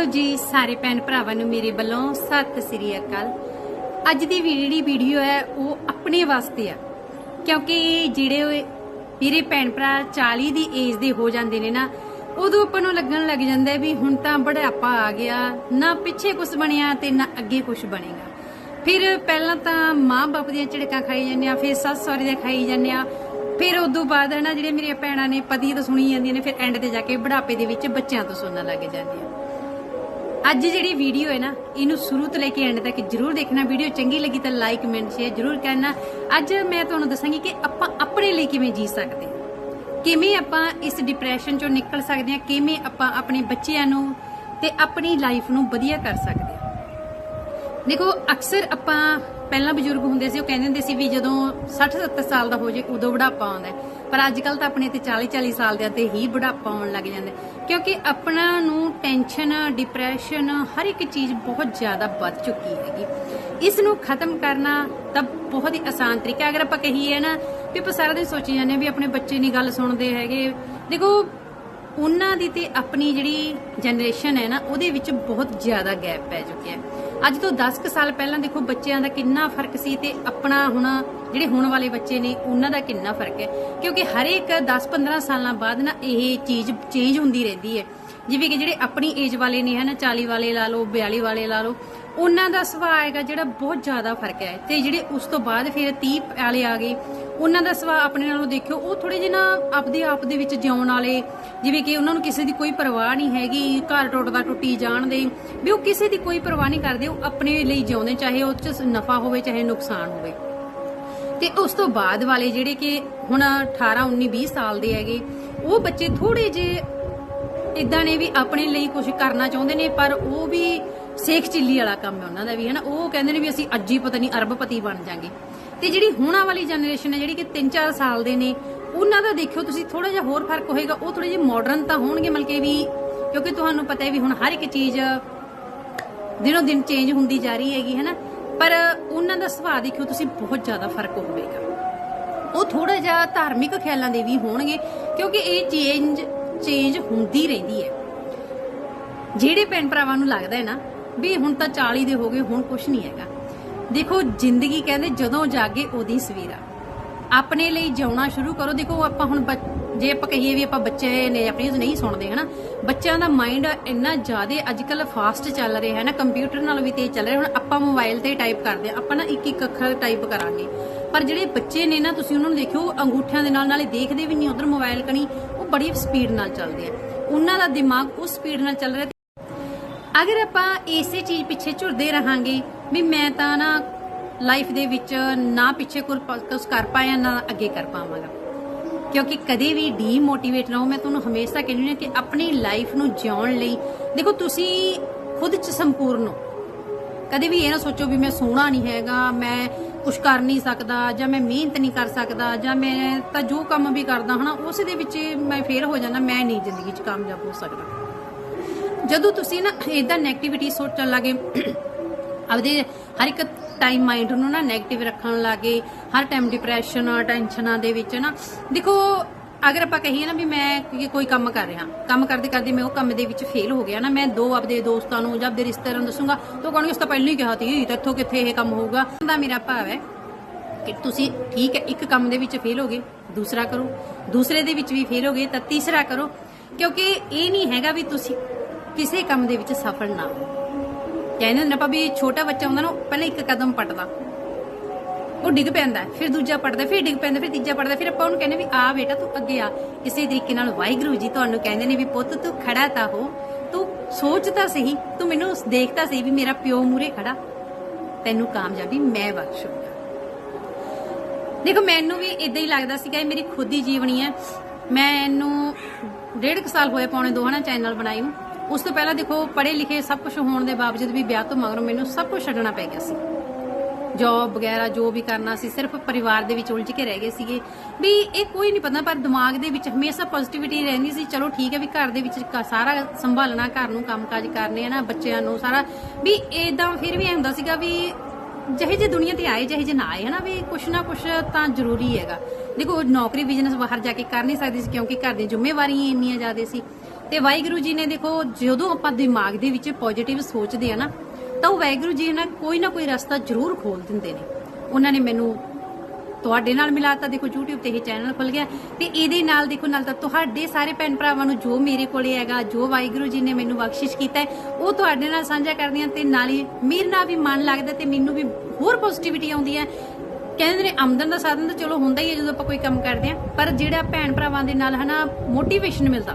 Hello ਜੀ, ਸਾਰੇ ਭੈਣ ਭਰਾਵਾਂ ਨੂੰ ਮੇਰੇ ਵੱਲੋਂ ਸਤਿ ਸ੍ਰੀ ਅਕਾਲ। ਅੱਜ ਦੀ ਜਿਹੜੀ ਵੀਡੀਓ ਹੈ, ਉਹ ਆਪਣੇ ਵਾਸਤੇ ਆ। ਕਿਉਂਕਿ ਜਿਹੜੇ ਮੇਰੇ ਭੈਣ ਭਰਾ 40 ਦੀ ਏਜ ਦੇ ਹੋ ਜਾਂਦੇ ਨੇ ਨਾ, ਉਦੋਂ ਆਪਾਂ ਨੂੰ ਲੱਗਣ ਲੱਗ ਜਾਂਦਾ ਵੀ ਹੁਣ ਤਾਂ ਬੜਾਪਾ ਆ ਗਿਆ, ਨਾ ਪਿੱਛੇ ਕੁਝ ਬਣਿਆ ਤੇ ਨਾ ਅੱਗੇ ਕੁਝ ਬਣੇਗਾ। ਫਿਰ ਪਹਿਲਾਂ ਤਾਂ ਮਾਂ-ਬਾਪ ਦੀਆਂ ਝਿੜਕਾਂ ਖਾਈ ਜਾਂਦੇ ਆ, ਫਿਰ ਸੱਸ ਸਹੁਰੇ ਦੀਆਂ ਖਾਈ ਜਾਂਦੇ ਆ। ਫਿਰ ਉਦੋਂ ਬਾਅਦ ਹੈ ਨਾ ਜਿਹੜੇ ਮੇਰੀਆਂ ਭੈਣਾਂ ਨੇ ਪਤੀ ਤੋਂ ਸੁਣੀ ਜਾਂਦੀਆਂ ਨੇ, ਫਿਰ ਐਂਡ ਤੇ ਜਾ ਕੇ ਬੁਢਾਪੇ ਦੇ ਵਿੱਚ ਬੱਚਿਆਂ ਤੋਂ ਸੁਣਨ ਲੱਗ ਜਾਂਦੀਆਂ ਅੱਜ ਜਿਹੜੀ ਵੀਡੀਓ ਹੈ ਨਾ, ਇਹਨੂੰ ਸ਼ੁਰੂ ਤੋਂ ਲੈ ਕੇ ਐਂਡ ਤੱਕ ਜਰੂਰ ਦੇਖਣਾ। ਵੀਡੀਓ ਚੰਗੀ ਲੱਗੀ ਤਾਂ ਲਾਈਕ ਕਮੈਂਟ ਸ਼ੇਅਰ ਜਰੂਰ ਕਰਨਾ। ਅੱਜ ਮੈਂ ਤੁਹਾਨੂੰ ਦੱਸਾਂਗੀ ਕਿ ਆਪਾਂ ਆਪਣੇ ਲਈ ਕਿਵੇਂ ਜੀ ਸਕਦੇ ਹਾਂ। ਕਿਵੇਂ ਆਪਾਂ ਇਸ ਡਿਪਰੈਸ਼ਨ ਚੋਂ ਨਿਕਲ ਸਕਦੇ ਹਾਂ, ਕਿਵੇਂ ਆਪਾਂ ਆਪਣੇ ਬੱਚਿਆਂ ਨੂੰ ਤੇ ਆਪਣੀ ਲਾਈਫ ਨੂੰ ਵਧੀਆ ਕਰ ਸਕਦੇ ਹਾਂ। ਦੇਖੋ, ਅਕਸਰ ਆਪਾਂ ਪਹਿਲਾਂ ਬਜ਼ੁਰਗ ਹੁੰਦੇ ਸੀ, ਉਹ ਕਹਿੰਦੇ ਹੁੰਦੇ ਸੀ ਵੀ ਜਦੋਂ 60 70 ਸਾਲ ਦਾ ਹੋ ਜੇ ਉਦੋਂ ਬੁਢਾਪਾ ਆਉਂਦਾ ਹੈ। ਪਰ ਅੱਜ ਕੱਲ ਤਾਂ ਆਪਣੇ ਤੇ 40 40 ਸਾਲ ਦੇ ਤੇ ਹੀ ਬੁਢਾਪਾ ਆਉਣ ਲੱਗ ਜਾਂਦਾ ਕਿਉਂਕਿ ਆਪਣਾ ਨੂੰ ਟੈਨਸ਼ਨ ਡਿਪਰੈਸ਼ਨ ਹਰ ਇੱਕ ਚੀਜ਼ ਬਹੁਤ ਜ਼ਿਆਦਾ ਵੱਧ ਚੁੱਕੀ ਹੈਗੀ। ਇਸ ਨੂੰ ਖਤਮ ਕਰਨਾ ਤਾਂ ਬਹੁਤ ਹੀ ਆਸਾਨ ਤਰੀਕਾ ਅਗਰ ਆਪਾਂ ਕਹੀਏ ਨਾ ਵੀ ਆਪਾਂ ਸਾਰਾ ਦਿਨ ਸੋਚੀ ਜਾਂਦੇ ਹਾਂ ਵੀ ਆਪਣੇ ਬੱਚੇ ਨਹੀਂ ਗੱਲ ਸੁਣਦੇ ਹੈਗੇ। ਦੇਖੋ, ਉਹਨਾਂ ਦੀ ਤੇ ਆਪਣੀ ਜਿਹੜੀ ਜਨਰੇਸ਼ਨ ਹੈ ਨਾ, ਉਹਦੇ ਵਿੱਚ ਬਹੁਤ ਜ਼ਿਆਦਾ ਗੈਪ ਪੈ ਚੁੱਕਿਆ ਹੈ। ਅੱਜ ਤੋਂ 10 ਸਾਲ ਪਹਿਲਾਂ ਦੇਖੋ ਬੱਚਿਆਂ ਦਾ ਕਿੰਨਾ ਫ਼ਰਕ ਸੀ ਤੇ ਆਪਣਾ ਹੁਣ ਜਿਹੜੇ ਹੁਣ ਵਾਲੇ ਬੱਚੇ ਨੇ, ਉਹਨਾਂ ਦਾ ਕਿੰਨਾ ਫ਼ਰਕ ਹੈ। ਕਿਉਂਕਿ ਹਰੇਕ ਇੱਕ 10-15 ਸਾਲਾਂ ਬਾਅਦ ਨਾ ਇਹ ਚੀਜ਼, ਚੇਂਜ ਹੁੰਦੀ ਰਹਿੰਦੀ ਹੈ। ਜਿਵੇਂ ਕਿ ਜਿਹੜੇ ਆਪਣੀ ਏਜ ਵਾਲੇ ਨੇ ਹਨਾ 40 ਵਾਲੇ ਲਾ ਲਓ 42 ਵਾਲੇ ਲਾ ਲਓ, ਉਹਨਾਂ ਦਾ ਸੁਭਾਅ ਹੈਗਾ ਜਿਹੜਾ ਬਹੁਤ ਜ਼ਿਆਦਾ ਫ਼ਰਕ ਹੈ। ਤੇ ਜਿਹੜੇ ਉਸ ਤੋਂ ਬਾਅਦ ਫਿਰ 30 ਵਾਲੇ ਆ ਗਏ ਉਹਨਾਂ ਦਾ ਸੁਭਾਅ ਆਪਣੇ ਨਾਲੋਂ ਦੇਖਿਓ, ਉਹ ਥੋੜੇ ਜਿਹੇ ਨਾ ਆਪਦੇ ਆਪ ਦੇ ਵਿੱਚ ਜਿਉਣ ਵਾਲੇ, ਜਿਵੇਂ ਕਿ ਉਹਨਾਂ ਨੂੰ ਕਿਸੇ ਦੀ ਕੋਈ ਪਰਵਾਹ ਨਹੀਂ ਹੈਗੀ, ਘਰ ਟੁੱਟਦਾ ਟੁੱਟੀ ਜਾਣਦੇ ਵੀ ਉਹ ਕਿਸੇ ਦੀ ਕੋਈ ਪਰਵਾਹ ਨਹੀਂ ਕਰਦੇ, ਉਹ ਆਪਣੇ ਲਈ ਜਿਉਂਦੇ, ਚਾਹੇ ਉਹ ਚ ਨਫਾ ਹੋਵੇ, ਚਾਹੇ ਨੁਕਸਾਨ ਹੋਵੇ। ਤੇ ਉਸ ਤੋਂ ਬਾਅਦ ਵਾਲੇ ਜਿਹੜੇ ਕਿ ਹੁਣ 18 19 20 ਸਾਲ ਦੇ ਹੈਗੇ, ਉਹ ਬੱਚੇ ਥੋੜੇ ਜੇ ਇਦਾਂ ਨੇ ਵੀ ਆਪਣੇ ਲਈ ਕੁਝ ਕਰਨਾ ਚਾਹੁੰਦੇ ਨੇ, ਪਰ ਉਹ ਵੀ ਸੇਖ ਚਿੱਲੀ ਵਾਲਾ ਕੰਮ ਹੈ ਉਹਨਾਂ ਦਾ ਵੀ, ਹਨਾ? ਉਹ ਕਹਿੰਦੇ ਨੇ ਵੀ ਅਸੀਂ ਅੱਜ ਹੀ ਪਤਾ ਨਹੀਂ ਅਰਬਪਤੀ ਬਣ ਜਾਾਂਗੇ। ਤੇ ਜਿਹੜੀ ਹੁਣਾਂ ਵਾਲੀ ਜਨਰੇਸ਼ਨ ਹੈ, ਜਿਹੜੀ ਕਿ 3-4 ਸਾਲ ਦੇ ਨੇ, ਉਹਨਾਂ ਦਾ ਦੇਖਿਓ ਤੁਸੀਂ ਥੋੜਾ ਜਿਹਾ ਹੋਰ ਫ਼ਰਕ ਹੋਏਗਾ। ਉਹ ਥੋੜੇ ਜਿਹਾ ਮਾਡਰਨ ਤਾਂ ਹੋਣਗੇ ਮਤਲਬ ਕਿ ਵੀ, ਕਿਉਂਕਿ ਤੁਹਾਨੂੰ ਪਤਾ ਹੈ ਵੀ ਹੁਣ ਹਰ ਇੱਕ ਚੀਜ਼ ਦਿਨੋ ਦਿਨ ਚੇਂਜ ਹੁੰਦੀ ਜਾ ਰਹੀ ਹੈਗੀ, ਹੈ ਨਾ? ਪਰ ਉਹਨਾਂ ਦਾ ਸੁਭਾਅ ਦੇਖਿਓ ਤੁਸੀਂ, ਬਹੁਤ ਜ਼ਿਆਦਾ ਫ਼ਰਕ ਹੋਵੇਗਾ। ਉਹ ਥੋੜਾ ਜਿਹਾ ਧਾਰਮਿਕ ਖਿਆਲਾਂ ਦੇ ਵੀ ਹੋਣਗੇ, ਕਿਉਂਕਿ ਇਹ ਚੇਂਜ ਚੇਂਜ ਹੁੰਦੀ ਰਹਿੰਦੀ ਹੈ। ਜਿਹੜੇ ਭੈਣ ਭਰਾਵਾਂ ਨੂੰ ਲੱਗਦਾ ਹੈ ਨਾ, ਵੀ ਹੁਣ ਤਾਂ 40 ਦੇ ਹੋ ਗਏ, ਹੁਣ ਕੁਝ ਨਹੀਂ ਹੈਗਾ। ਦੇਖੋ, ਜ਼ਿੰਦਗੀ ਕਹਿੰਦੇ ਜਦੋਂ ਜਾਗੇ ਉਹਦੀ ਸਵੇਰਾ ਆਪਣੇ ਲਈ ਜਿਉਣਾ ਸ਼ੁਰੂ ਕਰੋ। ਦੇਖੋ, ਆਪਾਂ ਹੁਣ ਜੇ ਆਪਾਂ ਕਹੀਏ ਵੀ ਆਪਾਂ ਬੱਚੇ ਨੇ ਆਪਣੀ ਨਹੀਂ ਸੁਣਦੇ, ਹਨਾ? ਬੱਚਿਆਂ ਦਾ ਮਾਈਂਡ ਇੰਨਾ ਜ਼ਿਆਦਾ ਅੱਜ ਅੱਜਕੱਲ ਫਾਸਟ ਚੱਲ ਰਿਹਾ ਹੈ ਨਾ ਕੰਪਿਊਟਰ ਨਾਲ ਵੀ ਤੇਜ਼ ਚੱਲ ਰਿਹਾ। ਹੁਣ ਆਪਾਂ ਮੋਬਾਈਲ ਤੇ ਟਾਈਪ ਕਰਦੇ ਆ ਆਪਾਂ ਨਾ ਇੱਕ ਇੱਕ ਅੱਖਰ ਟਾਈਪ ਕਰਾਂਗੇ। ਪਰ ਜਿਹੜੇ ਬੱਚੇ ਨੇ ਨਾ, ਤੁਸੀਂ ਉਹਨਾਂ ਨੂੰ ਦੇਖਿਓ, ਅੰਗੂਠਿਆਂ ਦੇ ਨਾਲ, ਨਾਲੇ ਦੇਖਦੇ ਵੀ ਨਹੀਂ, ਉਧਰ ਮੋਬਾਈਲ ਕਣੀ, ਉਹ ਬੜੀ ਸਪੀਡ ਨਾਲ ਚੱਲਦੇ ਆ। ਉਹਨਾਂ ਦਾ ਦਿਮਾਗ ਉਸ ਸਪੀਡ ਨਾਲ ਚੱਲ ਰਿਹਾ ਅਗਰ ਆਪਾਂ ਇਸੇ ਚੀਜ਼ ਪਿੱਛੇ ਝੁਰਦੇ ਰਹਾਂਗੇ ਵੀ ਮੈਂ ਤਾਂ ਨਾ ਲਾਈਫ ਦੇ ਵਿੱਚ ਨਾ ਪਿੱਛੇ ਕੁਝ ਕਰ ਪਾਇਆ, ਨਾ ਅੱਗੇ ਕਰ ਪਾਵਾਂਗਾ। ਕਿਉਂਕਿ ਕਦੇ ਵੀ ਡੀਮੋਟੀਵੇਟ ਨਾ ਹੋ, ਮੈਂ ਤੁਹਾਨੂੰ ਹਮੇਸ਼ਾ ਕਹਿੰਦੀ ਹਾਂ ਕਿ ਆਪਣੀ ਲਾਈਫ ਨੂੰ ਜਿਉਣ ਲਈ, ਦੇਖੋ ਤੁਸੀਂ ਖੁਦ ਚ ਸੰਪੂਰਨ ਹੋ। ਕਦੇ ਵੀ ਇਹ ਨਾ ਸੋਚੋ ਵੀ ਮੈਂ ਸੋਹਣਾ ਨਹੀਂ ਹੈਗਾ, ਮੈਂ ਕੁਝ ਕਰ ਨਹੀਂ ਸਕਦਾ, ਜਾਂ ਮੈਂ ਮਿਹਨਤ ਨਹੀਂ ਕਰ ਸਕਦਾ, ਜਾਂ ਮੈਂ ਤਾਂ ਜੋ ਕੰਮ ਵੀ ਕਰਦਾ ਹਨਾ, ਉਸ ਦੇ ਵਿੱਚ ਮੈਂ ਫੇਲ ਹੋ ਜਾਂਦਾ, ਮੈਂ ਨਹੀਂ ਜ਼ਿੰਦਗੀ 'ਚ ਕਾਮਯਾਬ ਹੋ ਸਕਦਾ। ਜਦੋਂ ਤੁਸੀਂ ਨਾ ਇਦਾਂ 네ਗੇਟਿਵਿਟੀ ਸੋਚਣ ਲੱਗੇ, ਆਪਦੇ ਹਰ ਇੱਕ ਟਾਈਮ ਮਾਈਂਡ ਨੂੰ ਨਾ 네ਗੇਟਿਵ ਰੱਖਣ ਲੱਗੇ, ਹਰ ਟਾਈਮ ਡਿਪਰੈਸ਼ਨ ਟੈਨਸ਼ਨਾਂ ਦੇ ਵਿੱਚ ਨਾ, ਦੇਖੋ, ਅਗਰ ਆਪਾਂ ਕਹੀਏ ਨਾ ਵੀ ਮੈਂ ਕੋਈ- ਕੰਮ ਕਰ ਰਿਹਾ, ਕੰਮ ਕਰਦੇ ਕਰਦੇ ਮੈਂ ਉਹ ਕੰਮ ਦੇ ਵਿੱਚ ਫੇਲ ਹੋ ਗਿਆ ਨਾ, ਮੈਂ ਦੋ ਆਪਦੇ ਦੋਸਤਾਂ ਨੂੰ ਜਾਂ ਆਪਦੇ ਰਿਸ਼ਤੇਦਾਰਾਂ ਨੂੰ ਦੱਸੂਗਾ, ਤਾਂ ਉਹ ਕਹਿਣਗੇ ਉਸ ਤਾਂ ਪਹਿਲਾਂ ਹੀ ਕਿਹਾ ਸੀ, ਤੇ ਕਿੱਥੇ ਇਹ ਕੰਮ ਹੋਊਗਾ? ਦਾ ਮੇਰਾ ਭਾਵ ਹੈ ਕਿ ਤੁਸੀਂ ਠੀਕ ਹੈ, ਇੱਕ ਕੰਮ ਦੇ ਵਿੱਚ ਫੇਲ ਹੋ ਗਏ, ਦੂਸਰਾ ਕਰੋ, ਦੂਸਰੇ ਦੇ ਵਿੱਚ ਵੀ ਫੇਲ ਹੋ ਗਏ, ਤਾਂ ਤੀਸਰਾ ਕਰੋ, ਕਿਉਂਕਿ ਇਹ ਨਹੀਂ ਹੈਗਾ ਵੀ ਤੁਸੀਂ ਕਿਸੇ ਕੰਮ ਦੇ ਵਿੱਚ ਸਫਲ ਨਾ ਹੋ ਕਹਿੰਦੇ ਨੇ ਆਪਾਂ ਵੀ ਛੋਟਾ ਬੱਚਾ ਹੁੰਦਾ ਨਾ ਪਹਿਲਾਂ ਇੱਕ ਕਦਮ ਪਟਦਾ। ਉਹ ਡਿੱਗ ਪੈਂਦਾ, ਫਿਰ ਦੂਜਾ ਪੜਦਾ ਫਿਰ ਡਿੱਗ ਪੈਂਦਾ, ਫਿਰ ਤੀਜਾ ਪੜਦਾ ਫਿਰ ਆਪਾਂ ਉਹਨੂੰ ਕਹਿੰਦੇ ਵੀ ਆ ਬੇਟਾ, ਤੂੰ ਅੱਗੇ ਆ। ਇਸੇ ਤਰੀਕੇ ਨਾਲ ਵਾਹਿਗੁਰੂ ਜੀ ਤੁਹਾਨੂੰ ਕਹਿੰਦੇ ਨੇ ਵੀ ਪੁੱਤ, ਤੂੰ ਖੜਾ ਤਾਂ ਹੋ। ਤੂੰ ਸੋਚ ਤਾਂ ਸਹੀ, ਤੂੰ ਮੈਨੂੰ ਦੇਖਦਾ ਸਹੀ ਵੀ ਮੇਰਾ ਪਿਓ ਮੂਰੇ ਖੜਾ। ਤੈਨੂੰ ਕਾਮਯਾਬੀ ਮੈਂ ਬਖਸ਼ੂਗਾ। ਦੇਖੋ, ਮੈਨੂੰ ਵੀ ਇਦਾਂ ਹੀ ਲੱਗਦਾ ਸੀਗਾ, ਇਹ ਮੇਰੀ ਖੁਦ ਦੀ ਜੀਵਨੀ ਹੈ। ਮੈਨੂੰ ਡੇਢ ਕੁ ਸਾਲ ਹੋਏ ਪੌਣੇ ਦੋ ਹਨਾ ਚੈਨਲ ਬਣਾਈ ਨੂੰ। ਉਸ ਤੋਂ ਪਹਿਲਾਂ ਦੇਖੋ, ਪੜ੍ਹੇ ਲਿਖੇ ਸਭ ਕੁਝ ਹੋਣ ਦੇ ਬਾਵਜੂਦ ਵੀ ਵਿਆਹ ਤੋਂ ਮਗਰੋਂ ਮੈਨੂੰ ਸਭ ਕੁਝ ਛੱਡਣਾ ਪੈ ਗਿਆ ਸੀ। ਜੌਬ ਵਗੈਰਾ, ਜੋ ਵੀ ਕਰਨਾ ਸੀ, ਸਿਰਫ ਪਰਿਵਾਰ ਦੇ ਵਿੱਚ ਉਲਝ ਕੇ ਰਹਿ ਗਏ ਸੀਗੇ। ਵੀ ਇਹ ਕੋਈ ਨਹੀਂ ਪਤਾ, ਪਰ ਦਿਮਾਗ ਦੇ ਵਿੱਚ ਹਮੇਸ਼ਾ ਪੋਜ਼ਿਟਿਵਿਟੀ ਰਹਿੰਦੀ ਸੀ, ਚਲੋ ਠੀਕ ਹੈ ਵੀ ਘਰ ਦੇ ਵਿੱਚ ਸਾਰਾ ਸੰਭਾਲਣਾ, ਘਰ ਨੂੰ ਕੰਮਕਾਜ ਕਰਨੇ ਆ ਨਾ, ਬੱਚਿਆਂ ਨੂੰ ਸਾਰਾ। ਵੀ ਇਦਾਂ ਫਿਰ ਵੀ ਐ ਹੁੰਦਾ ਸੀਗਾ ਵੀ ਜਿਹੇ ਜੇ ਦੁਨੀਆ ਤੇ ਆਏ, ਜਿਹੇ ਜੇ ਨਾ ਆਏ, ਹਨਾ, ਵੀ ਕੁਛ ਨਾ ਕੁਛ ਤਾਂ ਜ਼ਰੂਰੀ ਹੈਗਾ। ਦੇਖੋ, ਨੌਕਰੀ ਬਿਜ਼ਨਸ ਬਾਹਰ ਜਾ ਕੇ ਕਰ ਨਹੀਂ ਸਕਦੀ ਸੀ, ਕਿਉਂਕਿ ਘਰ ਦੀਆਂ ਜ਼ਿੰਮੇਵਾਰੀਆਂ ਇੰਨੀਆਂ ਜ਼ਿਆਦਾ ਸੀ। ਤੇ ਵਾਹਿਗੁਰੂ ਜੀ ਨੇ ਦੇਖੋ, ਜਦੋਂ ਆਪਾਂ ਦਿਮਾਗ ਦੇ ਵਿੱਚ ਪੋਜ਼ਿਟਿਵ ਸੋਚਦੇ ਆ ਨਾ, ਤਾਂ ਉਹ ਵਾਹਿਗੁਰੂ ਜੀ ਨਾ ਕੋਈ ਨਾ ਕੋਈ ਰਸਤਾ ਜ਼ਰੂਰ ਖੋਲ ਦਿੰਦੇ ਨੇ। ਉਹਨਾਂ ਨੇ ਮੈਨੂੰ ਤੁਹਾਡੇ ਨਾਲ ਮਿਲਾਤਾ ਦੇਖੋ, YouTube ਤੇ ਇਹ ਚੈਨਲ ਖੁੱਲ ਗਿਆ ਤੇ ਇਹਦੇ ਨਾਲ ਦੇਖੋ, ਨਾਲ ਤਾਂ ਤੁਹਾਡੇ ਸਾਰੇ ਭੈਣ ਭਰਾਵਾਂ ਨੂੰ ਜੋ ਮੇਰੇ ਕੋਲੇ ਹੈਗਾ, ਜੋ ਵਾਹਿਗੁਰੂ ਜੀ ਨੇ ਮੈਨੂੰ ਬਖਸ਼ਿਸ਼ ਕੀਤਾ ਉਹ ਤੁਹਾਡੇ ਨਾਲ ਸਾਂਝਾ ਕਰਦੀਆਂ ਤੇ ਨਾਲ ਹੀ ਮੇਰੇ ਨਾਲ ਵੀ ਮਨ ਲੱਗਦਾ ਤੇ ਮੈਨੂੰ ਵੀ ਹੋਰ ਪੋਜ਼ਿਟਿਵਿਟੀ ਆਉਂਦੀ ਹੈ। ਕਹਿੰਦੇ ਨੇ, ਆਮਦਨ ਦਾ ਸਾਧਨ ਤਾਂ ਚਲੋ ਹੁੰਦਾ ਹੀ ਹੈ ਜਦੋਂ ਆਪਾਂ ਕੋਈ ਕੰਮ ਕਰਦੇ ਆ ਪਰ ਜਿਹੜਾ ਭੈਣ ਭਰਾਵਾਂ ਦੇ ਨਾਲ ਹਨਾ ਮੋਟੀਵੇਸ਼ਨ ਮਿਲਦਾ।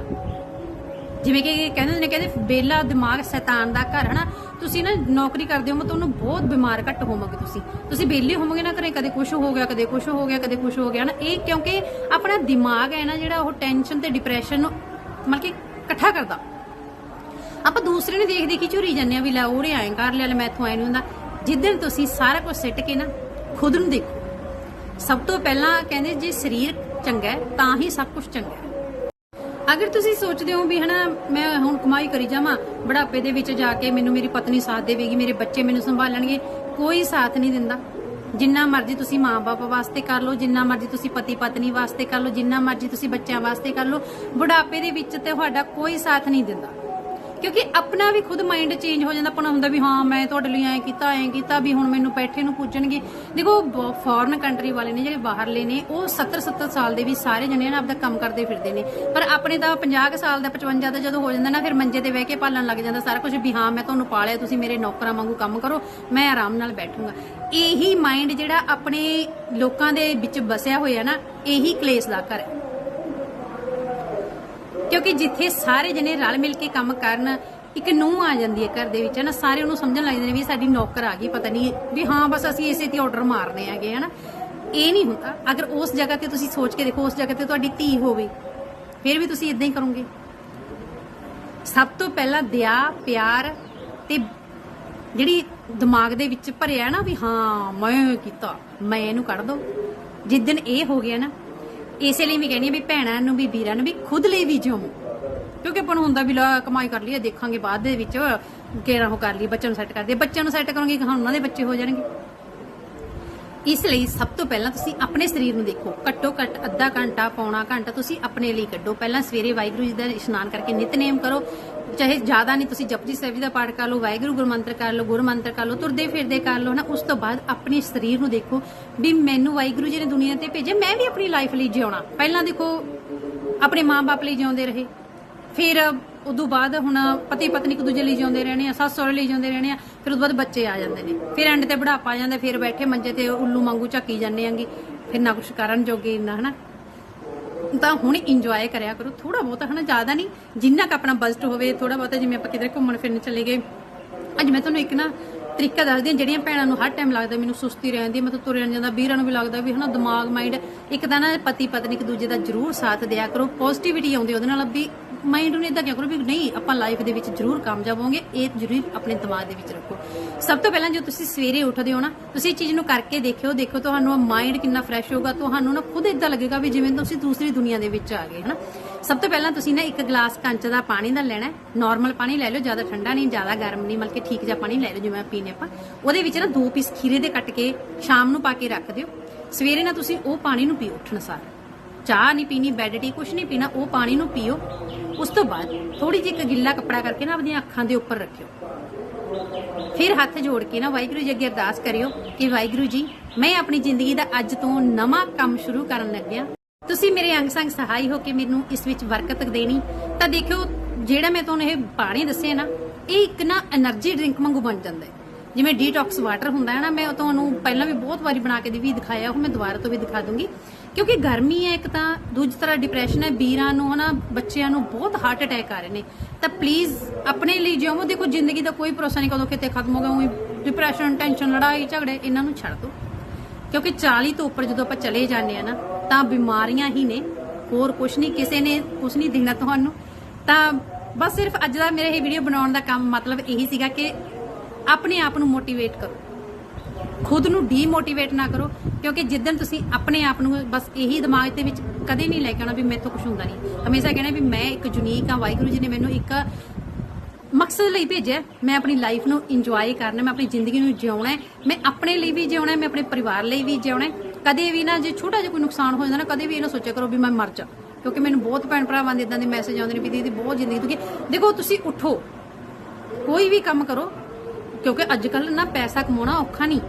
ਜਿਵੇਂ ਕਿ ਕਹਿੰਦੇ ਨੇ, ਕਹਿੰਦੇ ਬੇਲਾ ਦਿਮਾਗ ਸ਼ੈਤਾਨ ਦਾ ਘਰ ਹੈ ਨਾ, ਤੁਸੀਂ ਨਾ ਨੌਕਰੀ ਕਰਦੇ ਹੋ ਤੁਹਾਨੂੰ ਬਹੁਤ ਬਿਮਾਰ ਘੱਟ ਹੋਵੋਗੇ ਤੁਸੀਂ। ਤੁਸੀਂ ਬੇਲੇ ਹੋਵੋਗੇ ਨਾ ਕਰੇ ਕਦੇ ਕੁਝ ਹੋ ਗਿਆ, ਕਦੇ ਕੁਝ ਹੋ ਗਿਆ, ਕਦੇ ਕੁਝ ਹੋ ਗਿਆ ਨਾ। ਇਹ ਕਿਉਂਕਿ ਆਪਣਾ ਦਿਮਾਗ ਹੈ ਨਾ, ਜਿਹੜਾ ਉਹ ਟੈਨਸ਼ਨ ਤੇ ਡਿਪਰੈਸ਼ਨ ਨੂੰ ਮਤਲਬ ਕਿ ਇਕੱਠਾ ਕਰਦਾ। ਆਪਾਂ ਦੂਸਰੇ ਨੂੰ ਦੇਖ ਦੇਖ ਝੁਰੀ ਜਾਂਦੇ ਆ ਵੀ ਲੈ ਉਹਰੇ ਐਂ ਕਰ ਲਿਆ ਲੈ ਮੈਂ ਮੈਥੋਂ ਐ ਨਹੀਂ ਹੁੰਦਾ। ਜਿੱਦਣ ਤੁਸੀਂ ਸਾਰਾ ਕੁਝ ਸਿੱਟ ਕੇ ਨਾ, ਖੁਦ ਨੂੰ ਦੇਖੋ। ਸਭ ਤੋਂ ਪਹਿਲਾਂ ਕਹਿੰਦੇ ਜੇ ਸਰੀਰ ਚੰਗਾ ਹੈ, ਤਾਂ ਹੀ ਸਭ ਕੁਝ ਚੰਗਾ ਹੈ। ਅਗਰ ਤੁਸੀਂ ਸੋਚਦੇ ਹੋ ਵੀ ਹਨਾ, ਮੈਂ ਹੁਣ ਕਮਾਈ ਕਰੀ ਜਾਵਾਂ, ਬੁਢਾਪੇ ਦੇ ਵਿੱਚ ਜਾ ਕੇ ਮੈਨੂੰ ਮੇਰੀ ਪਤਨੀ ਸਾਥ ਦੇਵੇਗੀ, ਮੇਰੇ ਬੱਚੇ ਮੈਨੂੰ ਸੰਭਾਲਣਗੇ, ਕੋਈ ਸਾਥ ਨਹੀਂ ਦਿੰਦਾ। ਜਿੰਨਾ ਮਰਜ਼ੀ ਤੁਸੀਂ ਮਾਂ-ਬਾਪ ਵਾਸਤੇ ਕਰ ਲਓ, ਜਿੰਨਾ ਮਰਜ਼ੀ ਤੁਸੀਂ ਪਤੀ ਪਤਨੀ ਵਾਸਤੇ ਕਰ ਲਓ, ਜਿੰਨਾ ਮਰਜ਼ੀ ਤੁਸੀਂ ਬੱਚਿਆਂ ਵਾਸਤੇ ਕਰ ਲਓ, ਬੁਢਾਪੇ ਦੇ ਵਿੱਚ ਤੇ ਤੁਹਾਡਾ ਕੋਈ ਸਾਥ ਨਹੀਂ ਦਿੰਦਾ। ਕਿਉਂਕਿ ਆਪਣਾ ਵੀ ਖੁਦ ਮਾਈਂਡ ਚੇਂਜ ਹੋ ਜਾਂਦਾ, ਆਪਣਾ ਹੁੰਦਾ ਵੀ ਹਾਂ, ਮੈਂ ਤੁਹਾਡੇ ਲਈ ਐਂ ਕੀਤਾ ਐਂ ਕੀਤਾ ਵੀ ਹੁਣ ਮੈਨੂੰ ਬੈਠੇ ਨੂੰ ਪੁੱਜਣਗੇ ਦੇਖੋ ਫੋਰਨ ਕੰਟਰੀ ਵਾਲੇ ਨੇ ਜਿਹੜੇ ਬਾਹਰਲੇ ਨੇ, ਉਹ 70 70 ਸਾਲ ਦੇ ਵੀ ਸਾਰੇ ਜਣੇ ਨਾ ਆਪਦਾ ਕੰਮ ਕਰਦੇ ਫਿਰਦੇ ਨੇ। ਪਰ ਆਪਣੇ ਤਾਂ 50 ਕੁ ਸਾਲ ਦਾ 55 ਦਾ ਜਦੋਂ ਹੋ ਜਾਂਦਾ ਨਾ, ਫਿਰ ਮੰਜੇ ਤੇ ਬਹਿ ਕੇ ਪਾਲਣ ਲੱਗ ਜਾਂਦਾ ਸਾਰਾ ਕੁਝ ਵੀ, ਹਾਂ, ਮੈਂ ਤੁਹਾਨੂੰ ਪਾਲਿਆ, ਤੁਸੀਂ ਮੇਰੇ ਨੌਕਰਾਂ ਵਾਂਗੂ ਕੰਮ ਕਰੋ, ਮੈਂ ਆਰਾਮ ਨਾਲ ਬੈਠੂੰਗਾ। ਇਹੀ ਮਾਈਂਡ ਜਿਹੜਾ ਆਪਣੇ ਲੋਕਾਂ ਦੇ ਵਿੱਚ ਵਸਿਆ ਹੋਇਆ ਨਾ, ਇਹੀ ਕਲੇਸ਼ ਦਾ ਘਰ ਹੈ। ਕਿਉਂਕਿ ਜਿੱਥੇ ਸਾਰੇ ਜਣੇ ਰਲ ਮਿਲ ਕੇ ਕੰਮ ਕਰਨ, ਇੱਕ ਨੂੰਹ ਆ ਜਾਂਦੀ ਹੈ ਘਰ ਦੇ ਵਿੱਚ ਨਾ ਸਾਰੇ ਉਹਨੂੰ ਸਮਝਣ ਲੱਗ ਜਾਂਦੇ ਨੇ ਵੀ ਸਾਡੀ ਨੌਕਰ ਆ ਗਈ, ਪਤਾ ਨਹੀਂ ਵੀ ਹਾਂ, ਬਸ ਅਸੀਂ ਇਸੇ ਤੇ ਆਰਡਰ ਮਾਰਨੇ ਆਗੇ ਹਨਾ? ਇਹ ਨਹੀਂ ਹੁੰਦਾ। ਅਗਰ ਉਸ ਜਗ੍ਹਾ ਤੇ ਤੁਸੀਂ ਸੋਚ ਕੇ ਦੇਖੋ, ਉਸ ਜਗ੍ਹਾ ਤੇ ਤੁਹਾਡੀ ਧੀ ਹੋਵੇ, ਫਿਰ ਵੀ ਤੁਸੀਂ ਇਦਾਂ ਹੀ ਕਰੋਗੇ। ਸਭ ਤੋਂ ਪਹਿਲਾਂ ਦਇਆ ਪਿਆਰ ਤੇ ਜਿਹੜੀ ਦਿਮਾਗ ਦੇ ਵਿੱਚ ਭਰਿਆ ਨਾ ਵੀ ਹਾਂ, ਮੈਂ ਕੀਤਾ, ਮੈਂ ਇਹਨੂੰ ਕੱਢ ਦੋ। ਜਿਸ ਦਿਨ ਇਹ ਹੋ ਗਿਆ ਨਾ ਇਸੇ ਲਈ ਵੀ ਕਹਿੰਦੀ ਆ ਵੀ ਭੈਣਾਂ ਨੂੰ ਵੀ ਵੀਰਾਂ ਨੂੰ ਵੀ ਖੁਦ ਲਈ ਵੀ ਜਿਉਂ। ਕਿਉਂਕਿ ਆਪਾਂ ਨੂੰ ਹੁੰਦਾ ਵੀ ਲਾ ਕਮਾਈ ਕਰ ਲਈਏ, ਦੇਖਾਂਗੇ ਬਾਅਦ ਦੇ ਵਿੱਚ ਕਿਹੜਾ ਉਹ ਕਰ ਲਈ ਬੱਚਿਆਂ ਨੂੰ ਸੈੱਟ ਕਰਦੇ ਬੱਚਿਆਂ ਨੂੰ ਸੈੱਟ ਕਰੋਗੇ ਕਿ ਉਹਨਾਂ ਦੇ ਬੱਚੇ ਹੋ ਜਾਣਗੇ। ਇਸ ਲਈ ਸਭ ਤੋਂ ਪਹਿਲਾਂ ਤੁਸੀਂ ਆਪਣੇ ਸਰੀਰ ਨੂੰ ਦੇਖੋ। ਘੱਟੋ ਘੱਟ ਅੱਧਾ ਘੰਟਾ, ਪੌਣਾ ਘੰਟਾ ਤੁਸੀਂ ਆਪਣੇ ਲਈ ਕੱਢੋ। ਪਹਿਲਾਂ ਸਵੇਰੇ ਵਾਹਿਗੁਰੂ ਜੀ ਦਾ ਇਸ਼ਨਾਨ ਕਰਕੇ ਨਿਤਨੇਮ ਕਰੋ। ਚਾਹੇ ਜ਼ਿਆਦਾ ਨਹੀਂ ਤੁਸੀਂ ਜਪਜੀ ਸਾਹਿਬ ਜੀ ਦਾ ਪਾਠ ਕਰ ਲਓ, ਵਾਹਿਗੁਰੂ ਗੁਰਮੰਤਰ ਕਰ ਲਓ ਗੁਰਮੰਤਰ ਕਰ ਲਓ, ਤੁਰਦੇ ਫਿਰਦੇ ਕਰ ਲਓ ਨਾ ਉਸ ਤੋਂ ਬਾਅਦ ਆਪਣੇ ਸਰੀਰ ਨੂੰ ਦੇਖੋ ਵੀ ਮੈਨੂੰ ਵਾਹਿਗੁਰੂ ਜੀ ਨੇ ਦੁਨੀਆ ਤੇ ਭੇਜਿਆ, ਮੈਂ ਵੀ ਆਪਣੀ ਲਾਈਫ ਲਈ ਜਿਉਣਾ। ਪਹਿਲਾਂ ਦੇਖੋ, ਆਪਣੇ ਮਾਂ-ਬਾਪ ਲਈ ਜਿਉਂਦੇ ਰਹੇ। ਫਿਰ ਉਦੋਂ ਬਾਅਦ ਹੁਣ ਪਤੀ ਪਤਨੀ ਇੱਕ ਦੂਜੇ ਲਈ ਜਿਉਂਦੇ ਰਹਿਣੇ ਆ, ਸੱਸ ਸਹੁਰੇ ਲਈ ਜਿਉਂਦੇ ਰਹਿਣੇ ਆ, ਫਿਰ ਉਦੋਂ ਬਾਅਦ ਬੱਚੇ ਆ ਜਾਂਦੇ ਨੇ। ਫਿਰ ਐਂਡ ਤੇ ਬੁਢਾਪਾ ਆ ਜਾਂਦਾ, ਫਿਰ ਬੈਠੇ ਮੰਜੇ ਤੇ ਉੱਲੂ ਵਾਂਗੂ ਝੱਕੀ ਜਾਂਦੇ ਆਂਗੇ। ਫਿਰ ਨਾ ਕੁਛ ਕਰਨ ਜੋਗੇ ਨਾ ਹਨਾ? ਤਾਂ ਹੁਣ ਇੰਜੋਏ ਕਰਿਆ ਕਰੋ ਥੋੜਾ ਬਹੁਤ, ਹਨਾ? ਜ਼ਿਆਦਾ ਨਹੀਂ। ਜਿੰਨਾ ਕ ਆਪਣਾ ਬਜਟ ਹੋਵੇ ਥੋੜਾ ਬਹੁਤ, ਜਿਵੇਂ ਆਪਾਂ ਕਿਤੇ ਘੁੰਮਣ ਫਿਰਨ ਚਲੇ ਗਏ। ਅੱਜ ਮੈਂ ਤੁਹਾਨੂੰ ਇੱਕ ਨਾ ਤਰੀਕਾ ਦੱਸਦੀ ਹਾਂ, ਜਿਹੜੀਆਂ ਭੈਣਾਂ ਨੂੰ ਹਰ ਟਾਈਮ ਲੱਗਦਾ ਮੈਨੂੰ ਸੁਸਤੀ ਰਹਿੰਦੀ, ਮੈਂ ਤੁਰਿਆ ਨੀ ਜਾਂਦਾ ਵੀਰਾਂ ਨੂੰ ਵੀ ਲੱਗਦਾ ਵੀ ਹਨਾ ਦਿਮਾਗ ਮਾਈਂਡ ਇੱਕ ਤਾਂ ਨਾ ਪਤੀ ਪਤਨੀ ਇੱਕ ਦੂਜੇ ਦਾ ਜ਼ਰੂਰ ਸਾਥ ਦਿਆ ਕਰੋ ਪੋਜ਼ਿਟਿਵਿਟੀ ਆਉਂਦੀ ਉਹਦੇ ਨਾਲ ਵੀ ਮਾਈਂਡ ਨੂੰ ਇਦਾਂ ਕਿਹਾ ਕਰੋ ਵੀ ਨਹੀਂ, ਆਪਾਂ ਲਾਈਫ ਦੇ ਵਿੱਚ ਜ਼ਰੂਰ ਕਾਮਯਾਬ ਹੋਵਾਂਗੇ, ਇਹ ਜ਼ਰੂਰ ਆਪਣੇ ਦਿਮਾਗ ਦੇ ਵਿੱਚ ਰੱਖੋ। ਸਭ ਤੋਂ ਪਹਿਲਾਂ ਜੋ ਤੁਸੀਂ ਸਵੇਰੇ ਉੱਠਦੇ ਹੋ ਨਾ, ਤੁਸੀਂ ਇਹ ਚੀਜ਼ ਨੂੰ ਕਰਕੇ ਦੇਖਿਓ ਦੇਖੋ ਤੁਹਾਨੂੰ ਮਾਈਂਡ ਕਿੰਨਾ ਫਰੈਸ਼ ਹੋਊਗਾ, ਤੁਹਾਨੂੰ ਨਾ ਖੁਦ ਇਦਾਂ ਲੱਗੇਗਾ ਵੀ ਜਿਵੇਂ ਤੁਸੀਂ ਦੂਸਰੀ ਦੁਨੀਆ ਦੇ ਵਿੱਚ ਆ ਗਏ, ਹਨਾ? ਸਭ ਤੋਂ ਪਹਿਲਾਂ ਤੁਸੀਂ ਨਾ ਇੱਕ ਗਲਾਸ ਕੰਚ ਦਾ ਪਾਣੀ ਦਾ ਲੈਣਾ ਨਾਰਮਲ ਪਾਣੀ ਲੈ ਲਓ, ਜ਼ਿਆਦਾ ਠੰਡਾ ਨਹੀਂ, ਜ਼ਿਆਦਾ ਗਰਮ ਨਹੀਂ ਬਲਕਿ ਠੀਕ ਜਿਹਾ ਪਾਣੀ ਲੈ ਲਓ ਜਿਵੇਂ ਪੀਨੇ ਆਪਾਂ। ਉਹਦੇ ਵਿੱਚ ਨਾ ਦੋ ਪੀਸ ਖੀਰੇ ਦੇ ਕੱਟ ਕੇ ਸ਼ਾਮ ਨੂੰ ਪਾ ਕੇ ਰੱਖ ਦਿਓ। ਸਵੇਰੇ ਨਾ ਤੁਸੀਂ ਉਹ ਪਾਣੀ ਨੂੰ ਪੀਓ ਉੱਠਣ ਸਾਰ। ਚਾਹ ਨਹੀਂ ਪੀਣੀ ਬੈੱਡ ਟੀ ਕੁਝ ਨਹੀਂ ਪੀਣਾ, ਉਹ ਪਾਣੀ ਨੂੰ ਪੀਓ। ਉਸ ਤੋਂ ਬਾਅਦ ਥੋੜੀ ਜਿਹੀ ਇੱਕ ਗਿੱਲਾ ਕੱਪੜਾ ਕਰਕੇ ਨਾ ਆਪਣੀਆਂ ਅੱਖਾਂ ਦੇ ਉੱਪਰ ਰੱਖਿਓ। ਫਿਰ ਹੱਥ ਜੋੜ ਕੇ ਨਾ ਵਾਹਿਗੁਰੂ ਜੀ ਅੱਗੇ ਅਰਦਾਸ ਕਰਿਓ ਕਿ ਵਾਹਿਗੁਰੂ ਜੀ, ਮੈਂ ਆਪਣੀ ਜ਼ਿੰਦਗੀ ਦਾ ਅੱਜ ਤੋਂ ਨਵਾਂ ਕੰਮ ਸ਼ੁਰੂ ਕਰਨ ਲੱਗਿਆ। ਤੁਸੀਂ ਮੇਰੇ ਅੰਗ ਸੰਗ ਸਹਾਈ ਹੋ ਕੇ ਮੈਨੂੰ ਇਸ ਵਿੱਚ ਵਰਕਤ ਦੇਣੀ, ਤਾਂ ਦੇਖਿਓ ਜਿਹੜਾ ਮੈਂ ਤੁਹਾਨੂੰ ਇਹ ਪਾਣੀ ਦੱਸਿਆ ਨਾ, ਇਹ ਇੱਕ ਨਾ એનર્ਜੀ ਡਰਿੰਕ ਵਾਂਗੂ ਬਣ ਜਾਂਦਾ ਹੈ। ਜਿਵੇਂ ਡੀਟੌਕਸ ਵਾਟਰ ਹੁੰਦਾ ਹੈ ਨਾ, ਮੈਂ ਤੁਹਾਨੂੰ ਪਹਿਲਾਂ ਵੀ ਬਹੁਤ ਵਾਰੀ ਬਣਾ ਕੇ ਵੀ ਦਿਖਾਇਆ, ਉਹ ਮੈਂ ਦੁਬਾਰਾ ਤੋਂ ਵੀ ਦਿਖਾ ਦੂੰਗੀ। ਕਿਉਂਕਿ ਗਰਮੀ ਹੈ ਇੱਕ ਤਾਂ, ਦੂਜੀ ਤਰ੍ਹਾਂ ਡਿਪਰੈਸ਼ਨ ਹੈ, ਵੀਰਾਂ ਨੂੰ ਹਨਾ, ਬੱਚਿਆਂ ਨੂੰ ਬਹੁਤ ਹਾਰਟ ਅਟੈਕ ਆ ਰਹੇ ਨੇ। ਤਾਂ ਪਲੀਜ਼ ਆਪਣੇ ਲਈ ਜਿਉਂ ਦੇਖੋ, ਜ਼ਿੰਦਗੀ ਦਾ ਕੋਈ ਭਰੋਸਾ ਨਹੀਂ ਕਦੋਂ ਕਿਤੇ ਖਤਮ ਹੋ ਗਿਆ ਡਿਪਰੈਸ਼ਨ ਟੈਨਸ਼ਨ ਲੜਾਈ, ਝਗੜੇ, ਇਹਨਾਂ ਨੂੰ ਛੱਡ ਦਿਓ। ਕਿਉਂਕਿ 40 ਤੋਂ ਉੱਪਰ ਜਦੋਂ ਆਪਾਂ ਚਲੇ ਜਾਂਦੇ ਆ ਨਾ ਤਾਂ ਬਿਮਾਰੀਆਂ ਹੀ ਨੇ। ਹੋਰ ਕੁਛ ਨਹੀਂ, ਕਿਸੇ ਨੇ ਕੁਛ ਨਹੀਂ ਦੇਣਾ ਤੁਹਾਨੂੰ। ਤਾਂ ਬਸ ਸਿਰਫ ਅੱਜ ਦਾ ਮੇਰੇ ਇਹ ਵੀਡੀਓ ਬਣਾਉਣ ਦਾ ਕੰਮ, ਮਤਲਬ ਇਹੀ ਸੀਗਾ ਕਿ ਆਪਣੇ ਆਪ ਨੂੰ ਮੋਟੀਵੇਟ ਕਰੋ। ਖੁਦ ਨੂੰ ਡੀਮੋਟੀਵੇਟ ਨਾ ਕਰੋ, ਕਿਉਂਕਿ ਜਿੱਦਣ ਤੁਸੀਂ ਆਪਣੇ ਆਪ ਨੂੰ ਬਸ ਇਹੀ ਦਿਮਾਗ ਦੇ ਵਿੱਚ ਕਦੇ ਨਹੀਂ ਲੈ ਕੇ ਆਉਣਾ ਵੀ ਮੇਰੇ ਤੋਂ ਕੁਝ ਹੁੰਦਾ ਨਹੀਂ। ਹਮੇਸ਼ਾ ਕਹਿਣਾ ਵੀ ਮੈਂ ਇੱਕ ਯੂਨੀਕ ਆ ਵਾਹਿਗੁਰੂ ਜੀ ਨੇ ਮੈਨੂੰ ਇੱਕ ਮਕਸਦ ਲਈ ਭੇਜਿਆ। ਮੈਂ ਆਪਣੀ ਲਾਈਫ ਨੂੰ ਇੰਜੋਏ ਕਰਨਾ ਮੈਂ ਆਪਣੀ ਜ਼ਿੰਦਗੀ ਨੂੰ ਜਿਉਣਾ ਮੈਂ ਆਪਣੇ ਲਈ ਵੀ ਜਿਉਣਾ ਮੈਂ ਆਪਣੇ ਪਰਿਵਾਰ ਲਈ ਵੀ ਜਿਉਣਾ ਕਦੇ ਵੀ ਨਾ ਜੇ ਛੋਟਾ ਜਿਹਾ ਕੋਈ ਨੁਕਸਾਨ ਹੋ ਜਾਂਦਾ ਨਾ, ਕਦੇ ਵੀ ਇਹ ਨਾ ਸੋਚਿਆ ਕਰੋ ਵੀ ਮੈਂ ਮਰ ਜਾ। ਕਿਉਂਕਿ ਮੈਨੂੰ ਬਹੁਤ ਭੈਣ ਭਰਾਵਾਂ ਦੇ ਇਦਾਂ ਦੇ ਮੈਸੇਜ ਆਉਂਦੇ ਨੇ ਵੀ ਦੀਦੀ ਬਹੁਤ ਜ਼ਿੰਦਗੀ ਦੁਖੀ। ਦੇਖੋ, ਤੁਸੀਂ ਉਠੋ। ਕੋਈ ਵੀ ਕੰਮ ਕਰੋ, ਕਿਉਂਕਿ ਅੱਜ ਕੱਲ ਨਾ ਪੈਸਾ ਕਮਾਉਣਾ ਔਖਾ ਨਹੀਂ।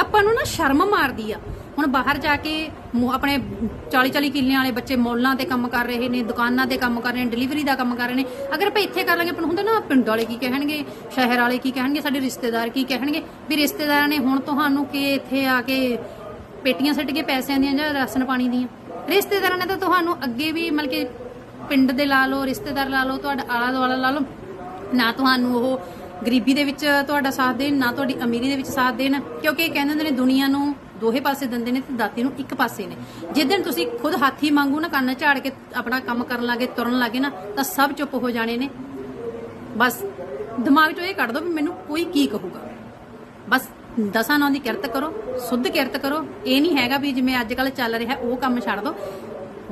ਆਪਾਂ ਨੂੰ ਨਾ ਸ਼ਰਮ ਮਾਰਦੀ ਆ। ਹੁਣ ਬਾਹਰ ਜਾ ਕੇ ਮੁ- ਆਪਣੇ 40 40 ਕਿੱਲਿਆਂ ਵਾਲੇ ਬੱਚੇ ਮੌਲਾਂ ਤੇ ਕੰਮ ਕਰ ਰਹੇ ਨੇ, ਦੁਕਾਨਾਂ ਤੇ ਕੰਮ ਕਰ ਰਹੇ ਨੇ ਡਿਲੀਵਰੀ ਦਾ ਕੰਮ ਕਰ ਰਹੇ ਨੇ। ਅਗਰ ਆਪਾਂ ਇੱਥੇ ਕਰ ਲਾਂਗੇ, ਆਪਾਂ ਨੂੰ ਹੁੰਦਾ ਨਾ, ਪਿੰਡ ਵਾਲੇ ਕੀ ਕਹਿਣਗੇ, ਸ਼ਹਿਰ ਵਾਲੇ ਕੀ ਕਹਿਣਗੇ, ਸਾਡੇ ਰਿਸ਼ਤੇਦਾਰ ਕੀ ਕਹਿਣਗੇ, ਵੀ ਰਿਸ਼ਤੇਦਾਰਾਂ ਨੇ ਹੁਣ ਤੁਹਾਨੂੰ ਕਿ ਇੱਥੇ ਆ ਕੇ ਪੇਟੀਆਂ ਸੱਟ ਕੇ ਪੈਸਿਆਂ ਦੀਆਂ ਜਾਂ ਰਾਸ਼ਨ ਪਾਣੀ ਦੀਆਂ। ਰਿਸ਼ਤੇਦਾਰਾਂ ਨੇ ਤਾਂ ਤੁਹਾਨੂੰ ਅੱਗੇ ਵੀ ਮਤਲਬ ਕਿ ਪਿੰਡ ਦੇ ਲਾ ਲਓ, ਰਿਸ਼ਤੇਦਾਰ ਲਾ ਲਓ, ਤੁਹਾਡਾ ਆਲਾ ਦੁਆਲਾ ਲਾ ਲਓ। ਨਾ ਤੁਹਾਨੂੰ ਉਹ ਗਰੀਬੀ ਦੇ ਵਿੱਚ ਤੁਹਾਡਾ ਸਾਥ ਦੇਣ, ਨਾ ਤੁਹਾਡੀ ਅਮੀਰੀ ਦੇ ਵਿੱਚ ਸਾਥ ਦੇਣ। ਕਿਉਂਕਿ ਕਹਿੰਦੇ ਹੁੰਦੇ ਨੇ ਦੁਨੀਆ ਨੂੰ ਦੋਹੇ ਪਾਸੇ ਦਿੰਦੇ ਨੇ ਤੇ ਦਾਤੀ ਨੂੰ ਇੱਕ ਪਾਸੇ ਨੇ। ਜਿਸ ਦਿਨ ਤੁਸੀਂ ਖੁਦ ਹਾਥੀ ਮੰਗੂ ਨਾ ਕੰਨ ਝਾੜ ਕੇ ਆਪਣਾ ਕੰਮ ਕਰਨ ਲੱਗੇ, ਤੁਰਨ ਲੱਗੇ ਨਾ, ਤਾਂ ਸਭ ਚੁੱਪ ਹੋ ਜਾਣੇ ਨੇ। ਬਸ ਦਿਮਾਗ 'ਚੋਂ ਇਹ ਕੱਢ ਦੋ ਵੀ ਮੈਨੂੰ ਕੋਈ ਕੀ ਕਹੂਗਾ। ਬਸ ਦਸਾਂ ਨਾਂ ਦੀ ਕਿਰਤ ਕਰੋ, ਸੁੱਧ ਕਿਰਤ ਕਰੋ। ਇਹ ਨਹੀਂ ਹੈਗਾ ਵੀ ਜਿਵੇਂ ਅੱਜ ਕੱਲ ਚੱਲ ਰਿਹਾ, ਉਹ ਕੰਮ ਛੱਡ ਦਿਓ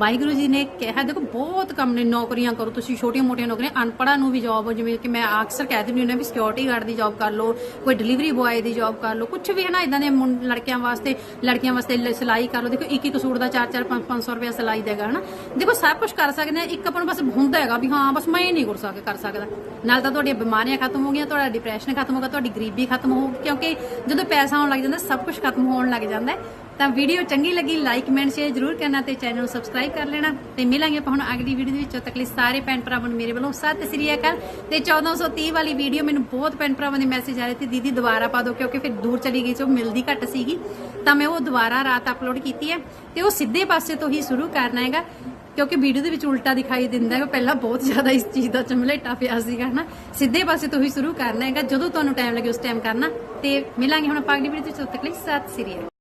ਵਾਹਿਗੁਰੂ ਜੀ ਨੇ ਕਿਹਾ, ਦੇਖੋ, ਬਹੁਤ ਕੰਮ ਨੇ, ਨੌਕਰੀਆਂ ਕਰੋ, ਤੁਸੀਂ ਛੋਟੀਆਂ ਮੋਟੀਆਂ ਨੌਕਰੀਆਂ, ਅਨਪੜ੍ਹਾਂ ਨੂੰ ਵੀ ਜੌਬ ਜਿਵੇਂ ਕਿ ਮੈਂ ਅਕਸਰ ਕਹਿ ਦਿੰਦੀ ਹੁੰਦੀ ਵੀ ਸਿਕਿਉਰਿਟੀ ਗਾਰਡ ਦੀ ਜੌਬ ਕਰ ਲਓ, ਕੋਈ ਡਿਲੀਵਰੀ ਬੁਆਏ ਦੀ ਜੌਬ ਕਰ ਲਓ ਕੁਝ ਵੀ ਹੈ ਨਾ ਇਦਾਂ ਦੇ ਲੜਕਿਆਂ ਵਾਸਤੇ, ਲੜਕੀਆਂ ਵਾਸਤੇ ਸਿਲਾਈ ਕਰ ਲਓ, ਦੇਖੋ, ਇੱਕ ਇੱਕ ਸੂਟ ਦਾ 4-4 5-500 ਰੁਪਏ ਸਿਲਾਈ ਦੇਗਾ ਹਨਾ? ਦੇਖੋ, ਸਭ ਕੁਝ ਕਰ ਸਕਦੇ ਆ ਇੱਕ ਆਪਾਂ ਨੂੰ ਬਸ ਹੁੰਦਾ ਹੈਗਾ ਵੀ ਹਾਂ, ਬਸ ਮੈਂ ਇਹ ਨਹੀਂ ਕਰ ਸਕਦਾ ਕਰ ਸਕਦਾ। ਨਾਲ ਤਾਂ ਤੁਹਾਡੀਆਂ ਬਿਮਾਰੀਆਂ ਖਤਮ ਹੋ ਗਈਆਂ, ਤੁਹਾਡਾ ਡਿਪਰੈਸ਼ਨ ਖਤਮ ਹੋਗਾ ਤੁਹਾਡੀ ਗਰੀਬੀ ਖਤਮ ਹੋ ਕਿਉਂਕਿ ਜਦੋਂ ਪੈਸਾ ਆਉਣ ਲੱਗ ਜਾਂਦਾ, ਸਭ ਕੁਝ ਖਤਮ ਹੋਣ ਲੱਗ ਜਾਂਦਾ ਤਾਂ ਵੀਡੀਓ ਚੰਗੀ ਲੱਗੀ ਲਾਈਕ ਕਮੈਂਟ ਸ਼ੇਅਰ ਜਰੂਰ ਕਰਨਾ ਤੇ ਚੈਨਲ ਨੂੰ ਸਬਸਕ੍ਰਾਈਬ ਕਰ ਲੈਣਾ। ਤੇ ਮਿਲਾਂਗੇ ਆਪਾਂ ਹੁਣ ਅਗਲੀ ਵੀਡੀਓ ਦੇ ਵਿੱਚ। ਤੱਕ ਲਈ ਸਾਰੇ ਭੈਣ ਭਰਾਵਾਂ ਨੂੰ ਮੇਰੇ ਵੱਲੋਂ ਸਤਿ ਸ੍ਰੀ ਅਕਾਲ। ਤੇ 1430 ਵਾਲੀ ਵੀਡੀਓ ਮੈਨੂੰ ਬਹੁਤ ਭੈਣ ਭਰਾਵਾਂ ਦੇ ਮੈਸੇਜ ਆ ਰਹੇ ਸੀ, ਦੀਦੀ ਦੁਬਾਰਾ ਪਾ ਦਿਓ, ਕਿਉਂਕਿ ਫਿਰ ਦੂਰ ਚਲੀ ਗਈ ਸੋ ਮਿਲਦੀ ਘੱਟ ਸੀਗੀ। ਤਾਂ ਮੈਂ ਉਹ ਦੁਬਾਰਾ ਰਾਤ ਅਪਲੋਡ ਕੀਤੀ ਹੈ ਤੇ ਉਹ ਸਿੱਧੇ ਪਾਸੇ ਤੋਂ ਹੀ ਸ਼ੁਰੂ ਕਰਨਾ ਹੈਗਾ, ਕਿਉਂਕਿ ਵੀਡੀਓ ਦੇ ਵਿੱਚ ਉਲਟਾ ਦਿਖਾਈ ਦਿੰਦਾ ਹੈ। ਪਹਿਲਾਂ ਬਹੁਤ ਜ਼ਿਆਦਾ ਇਸ ਚੀਜ਼ ਦਾ ਚਮਲੇਟਾ ਪਿਆ ਸੀਗਾ, ਹਨਾ? ਸਿੱਧੇ ਪਾਸੇ ਤੋਂ ਹੀ ਸ਼ੁਰੂ ਕਰਨਾ ਹੈਗਾ, ਜਦੋਂ ਤੁਹਾਨੂੰ ਟਾਈਮ ਲੱਗੇ ਉਸ ਟਾਈਮ ਕਰਨਾ। ਤੇ ਮਿਲਾਂਗੇ ਹੁਣ ਆਪਾਂ ਅਗਲੀ ਵੀਡੀਓ ਵਿੱਚ। ਤੱਕ ਲਈ ਸਤਿ ਸ੍ਰੀ ਅਕਾਲ।